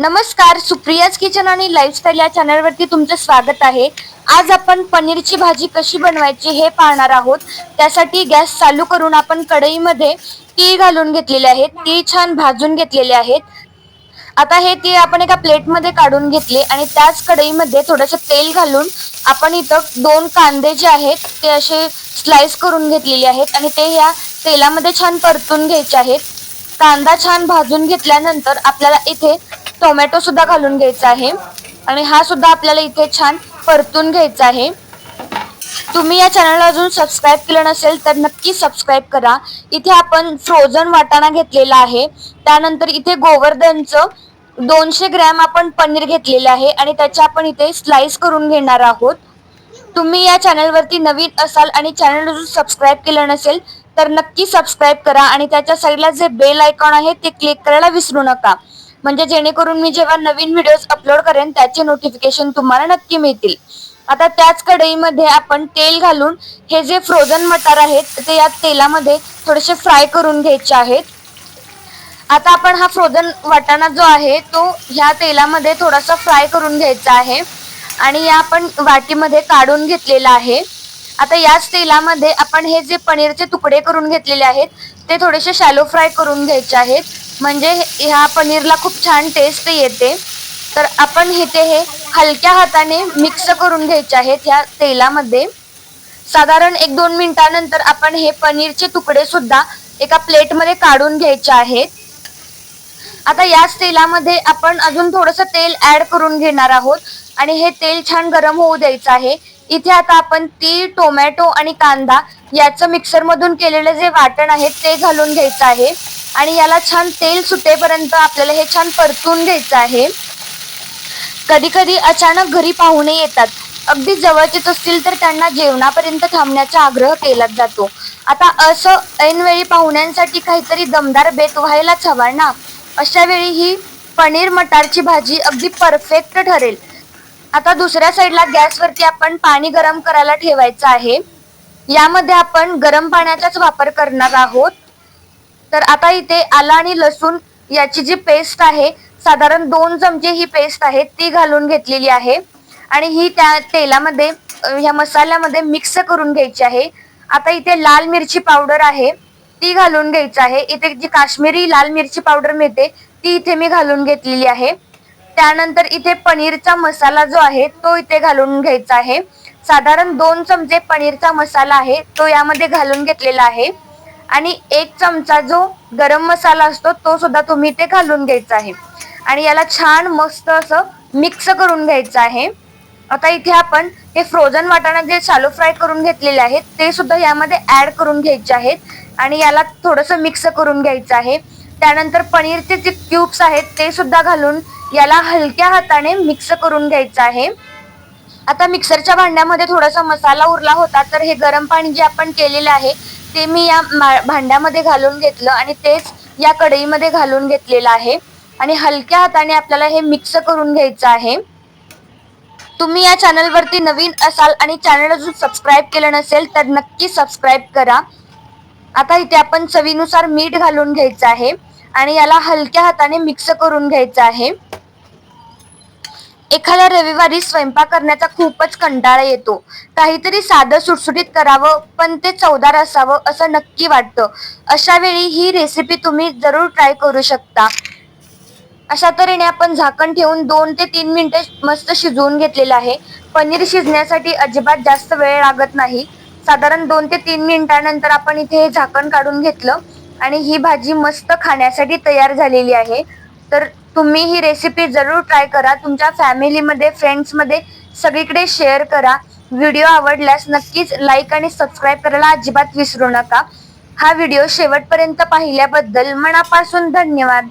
नमस्कार सुप्रियाज किचन आणि लाईफस्टाईल या चॅनलवरती तुमचं स्वागत आहे. आज आपण पनीरची भाजी कशी बनवायची हे पाहणार आहोत. त्यासाठी गॅस चालू करून आपण कढईमध्ये ती घालून घेतलेले आहेत ती छान भाजून घेतलेले आहेत आता हे ती आपण एका प्लेटमध्ये काढून घेतले आणि त्याच कढईमध्ये थोडंसं तेल घालून आपण इथं दोन कांदे जे आहेत ते असे स्लाइस करून घेतलेले आहेत आणि ते ह्या तेलामध्ये छान परतून घ्यायचे आहेत. कांदा छान भाजून घेतल्यानंतर आपल्याला इथे टोमॅटो सुद्धा घालून घ्यायचा आहे. आणि हा सुद्धा आपल्याला इथे छान परतून घ्यायचा आहे. तुम्ही या चॅनलला अजून सबस्क्राईब केलं नसेल तर नक्की सबस्क्राईब करा. इथे आपण फ्रोझन वाटाणा घेतलेला आहे. त्यानंतर इथे गोवर्धनचं दोनशे ग्रॅम आपण पनीर घेतलेलं आहे. आणि त्याच्या आपण इथे स्लाइस करून घेणार आहोत. तुम्ही या चॅनलवरती नवीन असाल आणि चॅनल अजून सबस्क्राईब केलं नसेल तर नक्की सबस्क्राईब करा. आणि त्याच्या साईडला जे बेल आयकॉन आहे ते क्लिक करायला विसरू नका. म्हणजे जेणेकरून मी जेव्हा नवीन व्हिडिओज अपलोड करेन त्याचे नोटिफिकेशन तुम्हाला नक्की मिळतील. आता त्याच कढईमध्ये आपण तेल घालून हे जे फ्रोझन मटार आहेत ते या तेलामध्ये थोडेसे फ्राय करून घ्यायचे आहेत. आता आपण हा फ्रोझन वाटाणा जो आहे तो ह्या तेलामध्ये थोडासा फ्राय करून घ्यायचा आहे. आणि या आपण वाटीमध्ये काढून घेतलेला आहे. आता याच तेलामध्ये आपण हे जे पनीरचे तुकडे करून घेतलेले आहेत ते थोडेसे शॅलो फ्राय करून घ्यायचे आहेत. म्हणजे ह्या पनीरला खूप छान टेस्ट येते. तर आपण इथे हे हलक्या हाताने मिक्स करून घ्यायचे आहेत ह्या तेलामध्ये. साधारण एक दोन मिनिटानंतर आपण हे पनीरचे तुकडे सुद्धा एका प्लेटमध्ये काढून घ्यायचे आहेत. आता याच तेलामध्ये आपण अजून थोडस तेल ऍड करून घेणार आहोत. आणि हे तेल छान गरम होऊ द्यायचं आहे. इथे आता आपण ती टोमॅटो आणि कांदा याचं मिक्सरमधून केलेलं जे वाटण आहे ते घालून घ्यायचं आहे. आणि याला छान तेल सुटेपर्यंत आपल्याला हे छान परतून घ्यायचं आहे. कधी कधी अचानक घरी पाहुणे येतात. अगदी जवळचेच असतील तर त्यांना जेवणापर्यंत थांबण्याचा आग्रह केला जातो. आता असं ऐनवेळी पाहुण्यांसाठी काहीतरी दमदार बेत व्हायलाच हवा ना? अशा वेळी ही पनीर मटारची भाजी अगदी परफेक्ट ठरेल. आता दुसऱ्या साईडला गॅसवरती आपण पाणी गरम करायला ठेवायचं आहे. यामध्ये आपण गरम पाण्याचाच वापर करणार आहोत. तर आता इथे आला आणि लसूण याची जी पेस्ट आहे साधारण दोन चमचे ही पेस्ट आहे ती घालून घेतलेली आहे. आणि ही त्या तेलामध्ये ह्या मसाल्यामध्ये मिक्स करून घ्यायची आहे. आता इथे लाल मिरची पावडर आहे ती घालून घ्यायची आहे. इथे जी काश्मीरी लाल मिरची पावडर मिळते ती इथे मी घालून घेतलेली आहे. त्यानंतर इथे पनीरचा मसाला जो आहे तो इथे घालून घ्यायचा आहे. साधारण दोन चमचे पनीरचा मसाला आहे तो यामध्ये घालून घेतलेला आहे. आणि एक चमचा जो गरम मसाला असतो तो सुद्धा तुम्ही ते घालून घ्यायचा आहे. आणि याला छान मस्त असं मिक्स करून घ्यायचं आहे. आता इथे आपण हे फ्रोझन वाटाणा जे शालो फ्राय करून घेतलेले आहेत ते सुद्धा यामध्ये ऍड करून घ्यायचे आहेत. आणि याला थोडस मिक्स करून घ्यायचं आहे. त्यानंतर पनीरचे जे क्यूब्स आहेत ते सुद्धा घालून याला हलक्या हाताने मिक्स करून घ्यायचं आहे. आता मिक्सरच्या भांड्यामध्ये थोडासा मसाला उरला होता तर हे गरम पाणी जे आपण केलेलं आहे ते मी या भांड्यामध्ये घालून घेतलं आणि तेच या कढईमध्ये घालून घेतलेलं आहे. आणि हलक्या हाताने आपल्याला हे मिक्स करून घ्यायचं आहे. तुम्ही या चॅनलवरती नवीन असाल आणि चॅनल अजून सबस्क्राईब केलं नसेल तर नक्की सबस्क्राईब करा. आता इथे आपण चवीनुसार मीठ घालून घ्यायचं आहे आणि याला हलक्या हाताने मिक्स करून घ्यायचं आहे. एखाद्या रविवारी स्वयंपाक करण्याचा खूपच कंटाळा येतो. काहीतरी साधं सुटसुटीत करावं पण ते चवदार असावं असं नक्की वाटतं. अशा वेळी ही रेसिपी तुम्ही जरूर ट्राय करू शकता. अशा तऱ्हेने आपण झाकण ठेवून दोन ते तीन मिनटं मस्त शिजवून घेतलेलं आहे. पनीर शिजण्यासाठी अजिबात जास्त वेळ लागत नाही. साधारण दोन ते तीन मिनिटानंतर आपण इथे झाकण काढून घेतलं. आणि ही भाजी मस्त खाण्यासाठी तयार झालेली आहे. तर तुम्ही ही रेसिपी जरूर ट्राय करा. तुमच्या फॅमिलीमध्ये फ्रेंड्समध्ये सगळीकडे शेअर करा. व्हिडिओ आवडल्यास नक्कीच लाईक आणि सबस्क्राईब करायला अजिबात विसरू नका. हा व्हिडिओ शेवटपर्यंत पाहिल्याबद्दल मनापासून धन्यवाद.